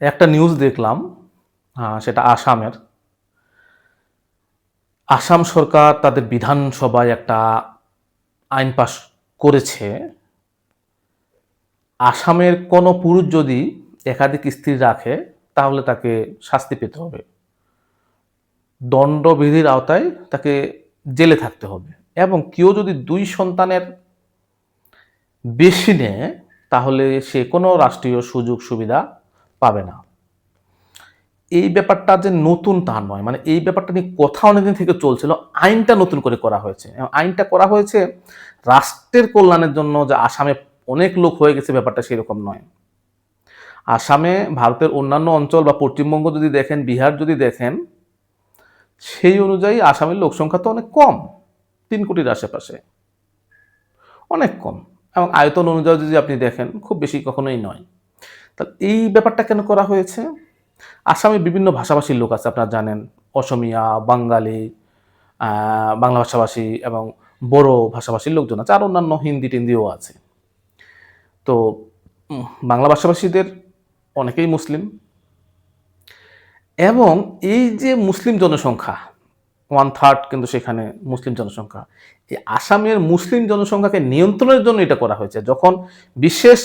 একটা নিউজ দেখলাম সেটা আসামের। আসাম সরকার তাদের বিধানসভায় একটা আইন পাশ করেছে। আসামের কোনো পুরুষ যদি একাধিক স্ত্রী রাখে, তাহলে তাকে শাস্তি পেতে হবে। দণ্ডবিধির আওতায় তাকে জেলে থাকতে হবে। এবং কেউ যদি দুই সন্তানের বেশি নেয়, তাহলে সে কোনো রাষ্ট্রীয় সুযোগ সুবিধা পাবে না। এই ব্যাপারটা যে নতুন তা নয় মানে এই ব্যাপারটা নিয়ে কথা অনেকদিন থেকে চলছিল, আইনটা নতুন করে করা হয়েছে। আইনটা করা হয়েছে রাষ্ট্রের কল্যাণের জন্য যে আসামে অনেক লোক হয়ে গেছে, ব্যাপারটা সেরকম নয়। আসামে ভারতের অন্যান্য অঞ্চল বা পশ্চিমবঙ্গ যদি দেখেন, বিহার যদি দেখেন, সেই অনুযায়ী আসামের লোক সংখ্যা তো অনেক কম, তিন কোটির আশেপাশে। অনেক কম। এবং আয়তন অনুযায়ী যদি আপনি দেখেন, খুব বেশি কখনোই নয়। তাহলে এই ব্যাপারটা কেন করা হয়েছে? আসামে বিভিন্ন ভাষাভাষীর লোক আছে, আপনারা জানেন। অসমিয়া, বাঙালি বাংলা ভাষাভাষী এবং বড় ভাষাভাষীর লোকজন আছে, আর অন্যান্য হিন্দি টিন্দিও আছে। তো বাংলা ভাষাভাষীদের অনেকেই মুসলিম। এবং এই যে মুসলিম জনসংখ্যা ওয়ান থার্ড কিন্তু সেখানে মুসলিম জনসংখ্যা, এই আসামের মুসলিম জনসংখ্যাকে নিয়ন্ত্রণের জন্য এটা করা হয়েছে। যখন বিশেষ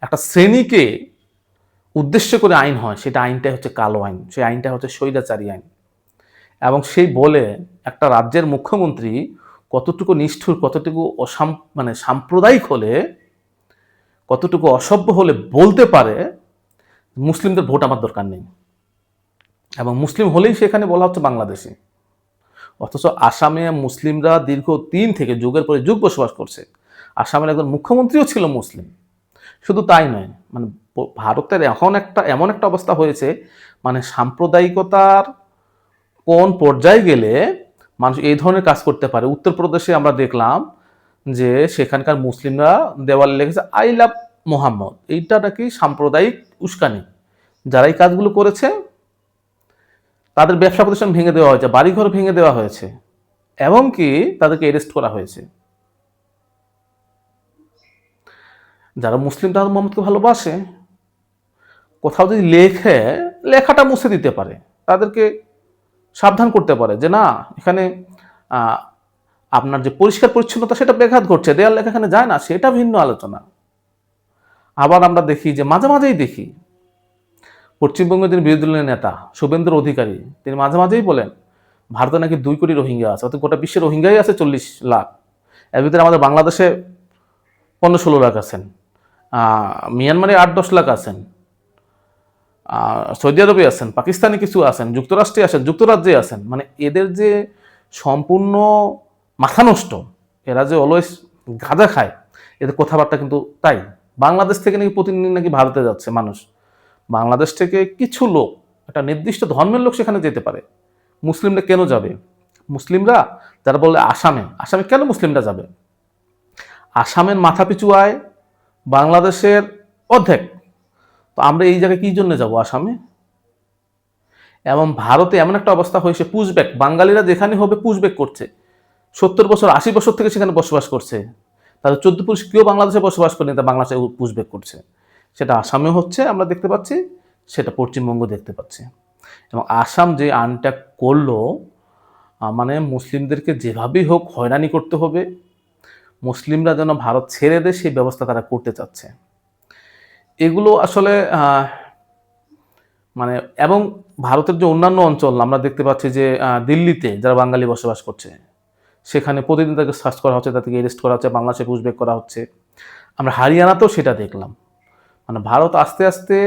একটা শ্রেণীকে উদ্দেশ্য করে আইন হয়, সেটা আইনটাই হচ্ছে কালো আইন, সেই আইনটা হচ্ছে স্বৈরাচারী আইন। এবং সেই বলে একটা রাজ্যের মুখ্যমন্ত্রী কতটুকু নিষ্ঠুর, কতটুকু অসাম মানে সাম্প্রদায়িক হলে, কতটুকু অসভ্য হলে বলতে পারে, মুসলিমদের ভোট আমার দরকার নেই। এবং মুসলিম হলেই সেখানে বলা হচ্ছে বাংলাদেশি। অথচ আসামে মুসলিমরা দীর্ঘ তিন থেকে যুগের পরে যুগ বসবাস করছে। আসামের একজন মুখ্যমন্ত্রীও ছিল মুসলিম। শুধু তাই নয় মানে ভারতের এখন একটা, এমন একটা অবস্থা হয়েছে মানে সাম্প্রদায়িকতার কোন পর্যায়ে গেলে মানুষ এই ধরনের কাজ করতে পারে। উত্তরপ্রদেশে আমরা দেখলাম যে সেখানকার মুসলিমরা দেওয়ালে লিখেছে, আই লাভ মোহাম্মদ। এইটা নাকি সাম্প্রদায়িক উস্কানি। যারা এই কাজগুলো করেছে, তাদের ব্যবসা প্রতিষ্ঠান ভেঙে দেওয়া হয়েছে, বাড়িঘর ভেঙে দেওয়া হয়েছে এবং কি তাদেরকে অ্যারেস্ট করা হয়েছে। যারা মুসলিম, তারা মোহাম্মদকে ভালোবাসে। কোথাও যদি লেখে, লেখাটা মুছে দিতে পারে। তাদেরকে সাবধান করতে পারে যে, না, এখানে আপনার যে পরিষ্কার পরিচ্ছন্নতা, সেটা ব্যাঘাত ঘটছে। দেয়াল লেখা এখানে যায় না, সেটা ভিন্ন আলোচনা। আবার আমরা দেখি যে, মাঝে মাঝেই দেখি, পশ্চিমবঙ্গের যিনি বিরোধী দলের নেতা শুভেন্দু অধিকারী, তিনি মাঝে মাঝেই বলেন, ভারতে নাকি দুই কোটি রোহিঙ্গা আছে, অর্থাৎ গোটা বিশ্বের রোহিঙ্গাই আছে চল্লিশ লাখ। এর ভিতরে আমাদের বাংলাদেশে পনেরো ষোলো লাখ আছেন। মিয়ানমারে আট দশ লাখ আছেন। সৌদি আরবে আছেন, পাকিস্তানে কিছু আছেন, যুক্তরাষ্ট্রে আছেন, যুক্তরাজ্যে আছেন। মানে এদের যে সম্পূর্ণ মাথা নষ্ট, এরা যে অলওয়েজ গাঁজা খায়, এদের কথাবার্তা কিন্তু তাই। বাংলাদেশ থেকে নাকি প্রতিদিন নাকি ভারতে যাচ্ছে মানুষ। বাংলাদেশ থেকে কিছু লোক, একটা নির্দিষ্ট ধর্মের লোক সেখানে যেতে পারে। মুসলিমরা কেন যাবে? মুসলিমরা, যারা বলে আসামে আসামে কেন মুসলিমরা যাবে? আসামের মাথাপিছু আয় বাংলাদেশের অর্ধেক। তো আমরা এই জায়গায় কি জন্য যাব আসামে? এবং ভারতে এমন একটা অবস্থা হয়েছে, পুশব্যাক। বাঙালিরা যেখানে হবে পুশব্যাক করছে। সত্তর বছর, আশি বছর থেকে সেখানে বসবাস করছে। তাদের চোদ্দ পুরুষ কেউ বাংলাদেশে বসবাস করেনি তা বাংলাদেশে পুশব্যাক করছে? সেটা আসামে হচ্ছে, আমরা দেখতে পাচ্ছি। সেটা পশ্চিমবঙ্গ দেখতে পাচ্ছি। এবং আসাম যে আইনটা করল মানে মুসলিমদেরকে যেভাবেই হোক হয়রানি করতে হবে। মুসলিমরা যেন ভারত ছেড়ে দেয়, সেই ব্যবস্থা তারা করতে চাচ্ছে। এগুলো আসলে মানে এবং ভারতের যে অন্যান্য অঞ্চল, আমরা দেখতে পাচ্ছি যে দিল্লিতে যারা বাঙালি বসবাস করছে, সেখানে প্রতিদিন তাকে সার্চ করা হচ্ছে, তাদেরকে অ্যারেস্ট করা হচ্ছে, বাংলাদেশে পুষবেক করা হচ্ছে। আমরা হরিয়ানাতেও সেটা দেখলাম। মানে ভারত আস্তে আস্তে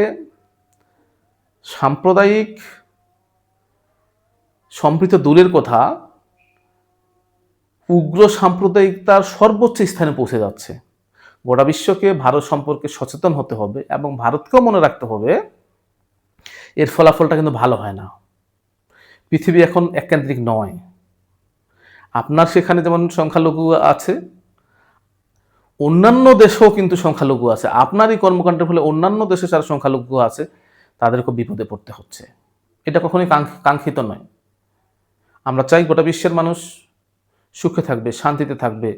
সাম্প্রদায়িক, সম্প্রীত দূরের কথা উগ্র সাম্প্রদায়িকতার সর্বোচ্চ স্থানে পৌঁছে যাচ্ছে। গোটা বিশ্বকে ভারত সম্পর্কে সচেতন হতে হবে এবং ভারতকেও মনে রাখতে হবে, এর ফলাফলটা কিন্তু ভালো হয় না। পৃথিবী এখন এককেন্দ্রিক নয়। আপনার সেখানে যেমন সংখ্যালঘু আছে, অন্যান্য দেশেও কিন্তু সংখ্যালঘু আছে। আপনারই কর্মকাণ্ডের ফলে অন্যান্য দেশে যারা সংখ্যালঘু আছে তাদেরকে বিপদে পড়তে হচ্ছে। এটা কখনোই কাঙ্ক্ষ- কাঙ্ক্ষিত নয়। আমরা চাই গোটা বিশ্বের মানুষ সুখে থাকবে, শান্তিতে থাকবে,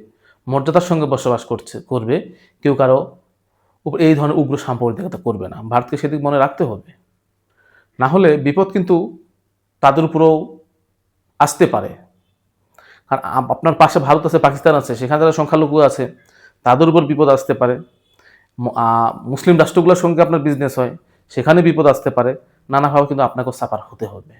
মর্যাদার সঙ্গে বসবাস করছে, করবে, কেউ কারও এই ধরনের উগ্র সাম্প্রদায়িকতা করবে না। ভারতকে সেদিক মনে রাখতে হবে। না হলে বিপদ কিন্তু তাদের উপরেও আসতে পারে। কারণ আপনার পাশে ভারত আছে, পাকিস্তান আছে, সেখানে যারা সংখ্যালঘু আছে, তাদের উপর বিপদ আসতে পারে। মুসলিম রাষ্ট্রগুলোর সঙ্গে আপনার বিজনেস হয়, সেখানে বিপদ আসতে পারে। নানাভাবে কিন্তু আপনাকেও সাফার হতে হবে।